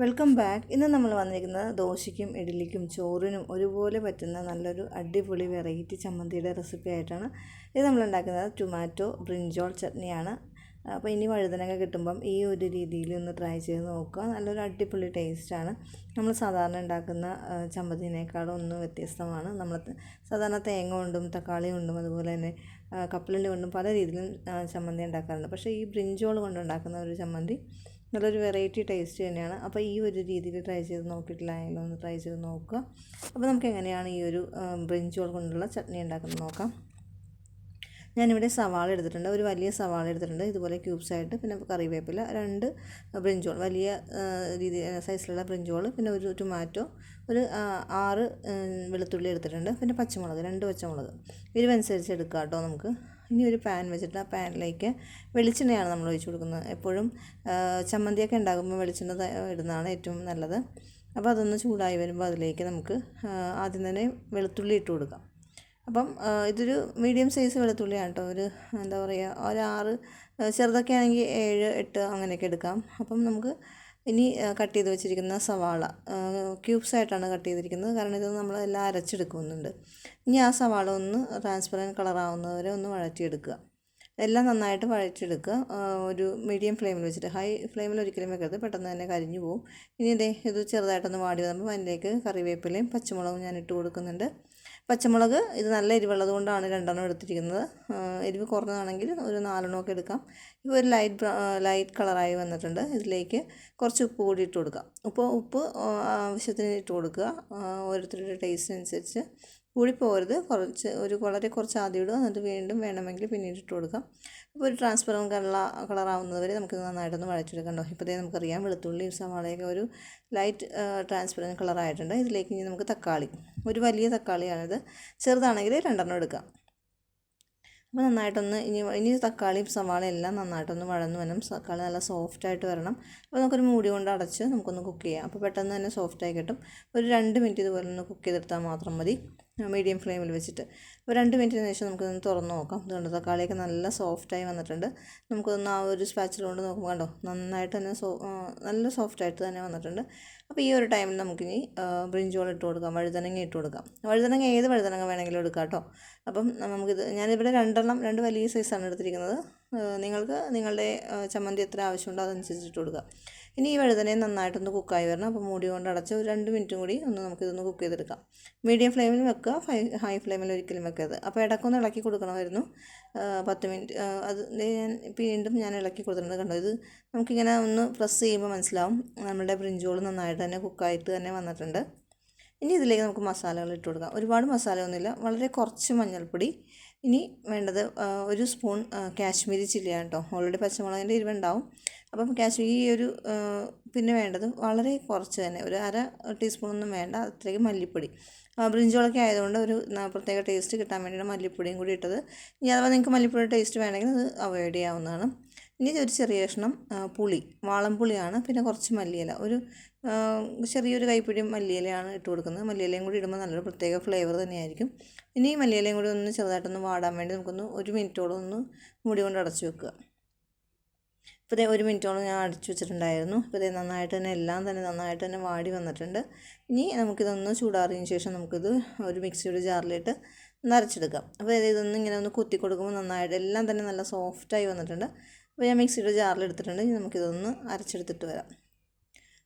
Welcome back. ഇന്ന് നമ്മൾ വന്നിരിക്കുന്നത് ദോശയ്ക്കും ഇഡ്ഡലിക്കും ചോറിനും ഒരുപോലെ പറ്റുന്ന നല്ലൊരു അടിപൊളി വെറൈറ്റി ചമ്മന്തിയുടെ റെസിപ്പി ആയിട്ടാണ് ഇത് നമ്മൾ ഉണ്ടാക്കുന്നത്. ടൊമാറ്റോ ബ്രിഞ്ചോൾ ചട്നിയാണ്. അപ്പോൾ ഇനി വഴുതനങ്ങ കിട്ടുമ്പം ഈ ഒരു രീതിയിൽ ഒന്ന് ട്രൈ ചെയ്ത് നോക്കുക. നല്ലൊരു അടിപൊളി ടേസ്റ്റാണ് നമ്മൾ സാധാരണ ഉണ്ടാക്കുന്ന ചമ്മന്തിനേക്കാളും ഒന്ന് വ്യത്യസ്തമാണ്. നമ്മൾ സാധാരണ തേങ്ങ കൊണ്ടും തക്കാളി കൊണ്ടും അതുപോലെ തന്നെ കപ്പലിന്റെ കൊണ്ടും പല രീതിയിലും ചമ്മന്തി ഉണ്ടാക്കാറുണ്ട്. പക്ഷേ ഈ ബ്രിഞ്ചോൾ കൊണ്ട് ഉണ്ടാക്കുന്ന ഒരു ചമ്മന്തി നല്ലൊരു വെറൈറ്റി ടേസ്റ്റ് തന്നെയാണ്. അപ്പോൾ ഈ ഒരു രീതിയിൽ ട്രൈ ചെയ്ത് നോക്കിയിട്ടില്ലായെങ്കിലും ഒന്ന് ട്രൈ ചെയ്ത് നോക്കുക. അപ്പോൾ നമുക്ക് എങ്ങനെയാണ് ഈ ഒരു ബ്രിഞ്ചുകൾ കൊണ്ടുള്ള ചട്നി ഉണ്ടാക്കുന്നത് നോക്കാം. ഞാനിവിടെ സവാള എടുത്തിട്ടുണ്ട്. ഒരു വലിയ സവാള എടുത്തിട്ടുണ്ട്. ഇതുപോലെ ക്യൂബ്സ് ആയിട്ട് പിന്നെ കറിവേപ്പില രണ്ട് ബ്രിഞ്ചോൾ വലിയ രീതി സൈസിലുള്ള ബ്രിഞ്ചോൾ പിന്നെ ഒരു ടൊമാറ്റോ ഒരു ആറ് വെളുത്തുള്ളി എടുത്തിട്ടുണ്ട്. പിന്നെ പച്ചമുളക് രണ്ട് പച്ചമുളക്. എരിവനുസരിച്ച് എടുക്കാം കേട്ടോ നമുക്ക്. ഇനി ഒരു പാൻ വെച്ചിട്ട് ആ പാനിലേക്ക് വെളിച്ചെണ്ണയാണ് നമ്മൾ ഒഴിച്ച് കൊടുക്കുന്നത്. എപ്പോഴും ചമ്മന്തിയൊക്കെ ഉണ്ടാകുമ്പോൾ വെളിച്ചെണ്ണ ഇടുന്നതാണ് ഏറ്റവും നല്ലത്. അപ്പോൾ അതൊന്ന് ചൂടായി വരുമ്പോൾ അതിലേക്ക് നമുക്ക് ആദ്യം തന്നെ വെളുത്തുള്ളി ഇട്ട് കൊടുക്കാം. അപ്പം ഇതൊരു മീഡിയം സൈസ് വെളുത്തുള്ളിയാണ് കേട്ടോ. ഒരു എന്താ പറയുക ഒരു ആറ് ചെറുതൊക്കെ ആണെങ്കിൽ ഏഴ് എട്ട് അങ്ങനെയൊക്കെ എടുക്കാം. അപ്പം നമുക്ക് ഇനി കട്ട് ചെയ്ത് വെച്ചിരിക്കുന്ന സവാള ക്യൂബ്സ് ആയിട്ടാണ് കട്ട് ചെയ്തിരിക്കുന്നത്. കാരണം ഇത് നമ്മൾ എല്ലാം അരച്ചെടുക്കുന്നുണ്ട്. ഇനി ആ സവാള ഒന്ന് ട്രാൻസ്പെറന്റ് കളറാവുന്നവരെ ഒന്ന് വഴറ്റിയെടുക്കുക. എല്ലാം നന്നായിട്ട് വഴറ്റിയെടുക്കുക. ഒരു മീഡിയം ഫ്ലെയിമിൽ വെച്ചിട്ട്. ഹൈ ഫ്ലെയിമിൽ ഒരിക്കലും വെക്കരുത്. പെട്ടെന്ന് തന്നെ കരിഞ്ഞു പോകും ഇനി ഇതേ ഇത് ചെറുതായിട്ടൊന്ന് വാടി വന്നപ്പോൾ അതിലേക്ക് കറിവേപ്പിലയും പച്ചമുളകും ഞാൻ ഇട്ട് കൊടുക്കുന്നുണ്ട്. പച്ചമുളക് ഇത് നല്ല എരിവുള്ളത് കൊണ്ടാണ് രണ്ടെണ്ണം എടുത്തിരിക്കുന്നത്. എരിവ് കുറഞ്ഞതാണെങ്കിൽ ഒരു നാലെണ്ണമൊക്കെ എടുക്കാം. ഇപ്പോൾ ഒരു ലൈറ്റ് ലൈറ്റ് കളറായി വന്നിട്ടുണ്ട്. ഇതിലേക്ക് കുറച്ച് ഉപ്പ് കൂടി ഇട്ട് കൊടുക്കാം. ഉപ്പ് ഉപ്പ് ആവശ്യത്തിന് ഇട്ട് കൊടുക്കുക. ഓരോരുത്തരുടെ ടേസ്റ്റിനനുസരിച്ച് കൂടി പോകരുത് കുറച്ച് ഒരു വളരെ കുറച്ച് ആദ്യം ഇടുക. എന്നിട്ട് വീണ്ടും വേണമെങ്കിൽ പിന്നീട് ഇട്ട് കൊടുക്കാം. അപ്പോൾ ഒരു ട്രാൻസ്പെറന്റ് കളറാവുന്നത് വരെ നമുക്ക് നന്നായിട്ടൊന്ന് വഴച്ചെടുക്കണ്ടോ ഇപ്പോഴത്തേ നമുക്കറിയാം വെളുത്തുള്ളിയും സവാളയൊക്കെ ഒരു ലൈറ്റ് ട്രാൻസ്പെറന്റ് കളറായിട്ടുണ്ട് ഇതിലേക്ക് ഇനി നമുക്ക് തക്കാളി. ഒരു വലിയ തക്കാളിയാണിത്. ചെറുതാണെങ്കിൽ രണ്ടെണ്ണം എടുക്കാം. അപ്പോൾ നന്നായിട്ടൊന്ന് ഇനി ഇനി തക്കാളിയും സവാളയും എല്ലാം നന്നായിട്ടൊന്ന് വഴന്ന് വരണം. തക്കാളി നല്ല സോഫ്റ്റായിട്ട് വരണം. അപ്പോൾ നമുക്കൊരു മൂടി കൊണ്ട് അടച്ച് നമുക്കൊന്ന് കുക്ക് ചെയ്യാം. അപ്പോൾ പെട്ടെന്ന് തന്നെ സോഫ്റ്റായി കിട്ടും. ഒരു രണ്ട് മിനിറ്റ് ഇതുപോലെ ഒന്ന് കുക്ക് ചെയ്തെടുത്താൽ മാത്രം മതി. മീഡിയം ഫ്ലെയിമിൽ വെച്ചിട്ട്. അപ്പോൾ രണ്ട് മിനിറ്റിന് ശേഷം നമുക്കൊന്ന് തുറന്ന് നോക്കാം. ഇതുകൊണ്ട് തക്കാളിയൊക്കെ നല്ല സോഫ്റ്റായി വന്നിട്ടുണ്ട്. നമുക്കൊന്ന് ആ ഒരു സ്പാച്ചിൽ കൊണ്ട് നോക്കുമ്പോൾ കണ്ടോ? നന്നായിട്ട് തന്നെ സോ നല്ല സോഫ്റ്റായിട്ട് തന്നെ വന്നിട്ടുണ്ട്. അപ്പോൾ ഈ ഒരു ടൈമിൽ നമുക്കിനി ബ്രിഞ്ചോളം ഇട്ട് കൊടുക്കാം. വഴുതനങ്ങ ഇട്ട് കൊടുക്കാം. വഴുതനങ്ങ ഏത് വഴുതനങ്ങ വേണമെങ്കിലും എടുക്കാം കേട്ടോ. അപ്പം നമുക്കിത് ഞാനിവിടെ രണ്ടെണ്ണം രണ്ട് വലിയ സൈസാണ് എടുത്തിരിക്കുന്നത്. നിങ്ങൾക്ക് നിങ്ങളുടെ ചമ്മന്തി എത്ര ആവശ്യമുണ്ടോ അതനുസരിച്ച് ഇട്ട് കൊടുക്കുക. ഇനി ഈ വഴുതനയെ നന്നായിട്ടൊന്ന് കുക്കായി വരണം. അപ്പോൾ മൂടി കൊണ്ട് അടച്ച് ഒരു രണ്ട് മിനിറ്റും കൂടി ഒന്ന് നമുക്കിതൊന്ന് കുക്ക് ചെയ്തെടുക്കാം. മീഡിയം ഫ്ലെയിമിൽ വെക്കുക ഹൈ ഹൈ ഫ്ലെയിമിൽ ഒരിക്കലും വെക്കരുത്. അപ്പോൾ ഇടക്കൊന്ന് ഇളക്കി കൊടുക്കണമായിരുന്നു. പത്ത് മിനിറ്റ് അത് ഞാൻ വീണ്ടും ഞാൻ ഇളക്കി കൊടുത്തിട്ടുണ്ട് കണ്ടോ? ഇത് നമുക്കിങ്ങനെ ഒന്ന് പ്രസ് ചെയ്യുമ്പോൾ മനസ്സിലാവും. നമ്മുടെ ബ്രിഞ്ചോൾ നന്നായിട്ട് തന്നെ കുക്കായിട്ട് തന്നെ വന്നിട്ടുണ്ട്. ഇനി ഇതിലേക്ക് നമുക്ക് മസാലകൾ ഇട്ട് കൊടുക്കാം. ഒരുപാട് മസാലയൊന്നുമില്ല. വളരെ കുറച്ച് മഞ്ഞൾപ്പൊടി. ഇനി വേണ്ടത് ഒരു സ്പൂൺ കാശ്മീരി ചില്ലിയാണ് കേട്ടോ. ഓൾറെഡി പച്ചമുളകിന്റെ എരിവുണ്ടാവും. അപ്പം കാശ്മീരി ഈ ഒരു പിന്നെ വേണ്ടത് വളരെ കുറച്ച് തന്നെ. ഒരു അര ടീസ്പൂണൊന്നും വേണ്ട. അത്രയ്ക്ക് മല്ലിപ്പൊടി. ബ്രിഞ്ചോളൊക്കെ ആയതുകൊണ്ട് ഒരു പ്രത്യേക ടേസ്റ്റ് കിട്ടാൻ വേണ്ടിയിട്ട് മല്ലിപ്പൊടിയും കൂടി ഇട്ടത്. ഇനി അഥവാ നിങ്ങൾക്ക് മല്ലിപ്പൊടിയുടെ ടേസ്റ്റ് വേണമെങ്കിൽ അത് അവോയ്ഡ് ചെയ്യാവുന്നതാണ്. ഇനി ഒരു ചെറിയ കഷ്ണം പുളി. വാളംപുളിയാണ് പിന്നെ കുറച്ച് മല്ലിയില. ഒരു ചെറിയൊരു കൈപ്പിടി മല്ലിയിലയാണ് ഇട്ട് കൊടുക്കുന്നത്. മല്ലിയിലയും കൂടി ഇടുമ്പോൾ നല്ലൊരു പ്രത്യേക ഫ്ലേവർ തന്നെയായിരിക്കും. ഇനി മല്ലിയിലയും കൂടി ഒന്ന് ചെറുതായിട്ടൊന്ന് വാടാൻ വേണ്ടി നമുക്കൊന്ന് ഒരു മിനിറ്റോളം ഒന്ന് മുടി കൊണ്ട് അടച്ചു വെക്കുക. ഇപ്പോൾ ഒരു മിനിറ്റോളം ഞാൻ അടച്ചു വെച്ചിട്ടുണ്ടായിരുന്നു. ഇപ്പോൾ ഇതേ നന്നായിട്ട് തന്നെ എല്ലാം തന്നെ നന്നായിട്ട് തന്നെ വാടി വന്നിട്ടുണ്ട്. ഇനി നമുക്കിതൊന്ന് ചൂടാറിയതിന് ശേഷം നമുക്കിത് ഒരു മിക്സിയുടെ ജാറിലിട്ട് നിറച്ചെടുക്കാം അപ്പോൾ ഇതൊന്ന് ഇങ്ങനെ ഒന്ന് കുത്തി കൊടുക്കുമ്പോൾ നന്നായിട്ട് എല്ലാം തന്നെ നല്ല സോഫ്റ്റായി വന്നിട്ടുണ്ട്. അപ്പോൾ ഞാൻ മിക്സിയുടെ ജാറിലെടുത്തിട്ടുണ്ട് ഇനി നമുക്കിതൊന്ന് അരച്ചെടുത്തിട്ട് വരാം.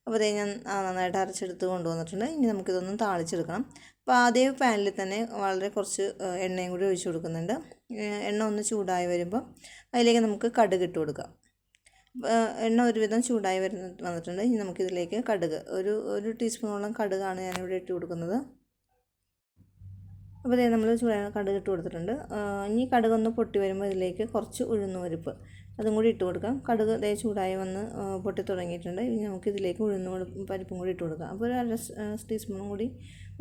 അപ്പോൾ അതേ ഞാൻ നന്നായിട്ട് അരച്ചെടുത്ത് കൊണ്ടുവന്നിട്ടുണ്ട്. ഇനി നമുക്കിതൊന്ന് താളിച്ചെടുക്കണം. അപ്പോൾ അതേ പാനിൽ തന്നെ വളരെ കുറച്ച് എണ്ണയും കൂടി ഒഴിച്ചു കൊടുക്കുന്നുണ്ട്. എണ്ണ ഒന്ന് ചൂടായി വരുമ്പോൾ അതിലേക്ക് നമുക്ക് കടുക് ഇട്ട് കൊടുക്കാം. എണ്ണ ഒരുവിധം ചൂടായി വരുന്ന വന്നിട്ടുണ്ട്. ഇനി നമുക്കിതിലേക്ക് കടുക് ഒരു ഒരു ടീസ്പൂണോളം കടുകാണ് ഞാനിവിടെ ഇട്ട് കൊടുക്കുന്നത്. അപ്പോൾ ഇതേ നമ്മൾ ചൂടായ കടുക് ഇട്ട് കൊടുത്തിട്ടുണ്ട്. ഇനി കടുക് ഒന്ന് പൊട്ടി വരുമ്പോൾ ഇതിലേക്ക് കുറച്ച് ഉഴുന്നുപരിപ്പ് അതും കൂടി ഇട്ട് കൊടുക്കാം. കടുക് ദേ ചൂടായി വന്ന് പൊട്ടി തുടങ്ങിയിട്ടുണ്ട്. ഇനി നമുക്കിതിലേക്ക് ഉഴുന്ന് പരിപ്പും കൂടി ഇട്ട് കൊടുക്കാം. അപ്പോൾ ഒരു അര ടീസ്പൂണും കൂടി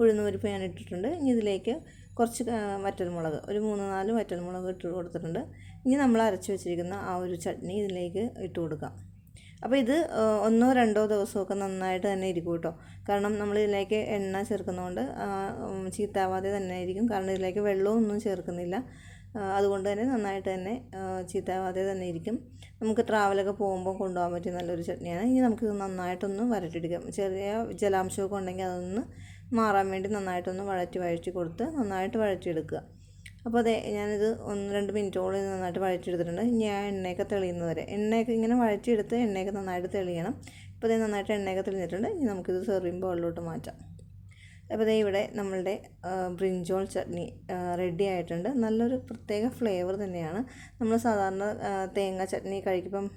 ഉഴുന്ന് പരിപ്പ് ഞാൻ ഇട്ടിട്ടുണ്ട്. ഇനി ഇതിലേക്ക് കുറച്ച് വറ്റൽമുളക് ഒരു മൂന്ന് നാല് വറ്റൽമുളക് ഇട്ട് കൊടുത്തിട്ടുണ്ട്. ഇനി നമ്മൾ അരച്ച് വെച്ചിരിക്കുന്ന ആ ഒരു ചട്നി ഇതിലേക്ക് ഇട്ട് കൊടുക്കാം. അപ്പോൾ ഇത് ഒന്നോ രണ്ടോ ദിവസമൊക്കെ നന്നായിട്ട് തന്നെ ഇരിക്കും കേട്ടോ. കാരണം നമ്മൾ ഇതിലേക്ക് എണ്ണ ചേർക്കുന്നതുകൊണ്ട് ചീത്താവാതെ തന്നെ ആയിരിക്കും. കാരണം ഇതിലേക്ക് വെള്ളമൊന്നും ചേർക്കുന്നില്ല. അതുകൊണ്ട് തന്നെ നന്നായിട്ട് തന്നെ ചീത്തയാവാതെ തന്നെ ഇരിക്കും. നമുക്ക് ട്രാവലൊക്കെ പോകുമ്പോൾ കൊണ്ടുപോകാൻ പറ്റിയ നല്ലൊരു ചട്നിയാണ്. ഇനി നമുക്കിത് നന്നായിട്ടൊന്ന് വരട്ടിയെടുക്കാം. ചെറിയ ജലാംശമൊക്കെ ഉണ്ടെങ്കിൽ അതൊന്ന് മാറാൻ വേണ്ടി നന്നായിട്ടൊന്ന് വഴറ്റി വഴറ്റി കൊടുത്ത് നന്നായിട്ട് വഴറ്റിയെടുക്കുക. അപ്പോൾ അതെ ഞാനിത് ഒന്ന് രണ്ട് മിനിറ്റോളം നന്നായിട്ട് വഴറ്റിയെടുത്തിട്ടുണ്ട്. ഇനി ആ എണ്ണയൊക്കെ തെളിയുന്നത് വരെ. എണ്ണയൊക്കെ ഇങ്ങനെ വഴറ്റിയെടുത്ത് എണ്ണയൊക്കെ നന്നായിട്ട് തെളിയണം. ഇപ്പോൾ ഇത് നന്നായിട്ട് എണ്ണയൊക്കെ തെളിഞ്ഞിട്ടുണ്ട്. ഇനി നമുക്കിത് സെർവിങ് ബൗളിലോട്ട് മാറ്റാം. അപ്പോൾ ദേ ഇവിടെ നമ്മളുടെ ബ്രിഞ്ചോൾ ചട്നി റെഡി ആയിട്ടുണ്ട്. നല്ലൊരു പ്രത്യേക ഫ്ലേവർ തന്നെയാണ്. നമ്മൾ സാധാരണ തേങ്ങാ ചട്നി കഴിക്കുമ്പം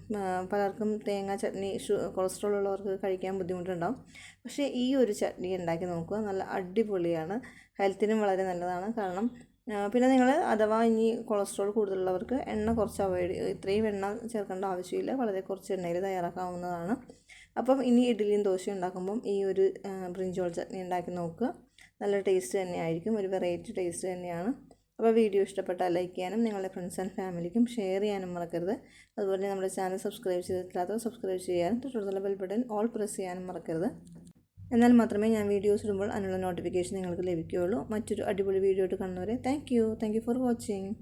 പലർക്കും തേങ്ങാ ചട്നി കൊളസ്ട്രോൾ ഉള്ളവർക്ക് കഴിക്കാൻ ബുദ്ധിമുട്ടുണ്ടാവും. പക്ഷേ ഈ ഒരു ചട്നി ഉണ്ടാക്കി നോക്കുക. നല്ല അടിപൊളിയാണ്. ഹെൽത്തിനും വളരെ നല്ലതാണ്. കാരണം പിന്നെ നിങ്ങൾ അഥവാ ഇനി കൊളസ്ട്രോൾ കൂടുതലുള്ളവർക്ക് എണ്ണ കുറച്ച് അവോയ്ഡ് ഇത്രയും എണ്ണ ചേർക്കേണ്ട ആവശ്യമില്ല. വളരെ കുറച്ച് എണ്ണയിൽ തയ്യാറാക്കാവുന്നതാണ്. അപ്പം ഇനി ഇഡ്ഡലിയും ദോശയും ഉണ്ടാക്കുമ്പം ഈ ഒരു ബ്രിഞ്ചോൾ ചട്നി ഉണ്ടാക്കി നോക്കുക. നല്ല ടേസ്റ്റ് തന്നെയായിരിക്കും. ഒരു വെറൈറ്റി ടേസ്റ്റ് തന്നെയാണ്. അപ്പോൾ വീഡിയോ ഇഷ്ടപ്പെട്ടാൽ ലൈക്ക് ചെയ്യാനും നിങ്ങളുടെ ഫ്രണ്ട്സ് ആൻഡ് ഫാമിലിക്കും ഷെയർ ചെയ്യാനും മറക്കരുത്. അതുപോലെ നമ്മുടെ ചാനൽ സബ്സ്ക്രൈബ് ചെയ്തിട്ടില്ലാത്തവർ സബ്സ്ക്രൈബ് ചെയ്യാനും തൊട്ടുള്ള ബെൽ ബട്ടൺ ഓൾ പ്രസ് ചെയ്യാനും മറക്കരുത്. എന്നാൽ മാത്രമേ ഞാൻ വീഡിയോസ് ഇടുമ്പോൾ അതിനുള്ള നോട്ടിഫിക്കേഷൻ നിങ്ങൾക്ക് ലഭിക്കുകയുള്ളൂ. മറ്റൊരു അടിപൊളി വീഡിയോ ആയിട്ട് കാണുന്നവരെ thank you thank you for watching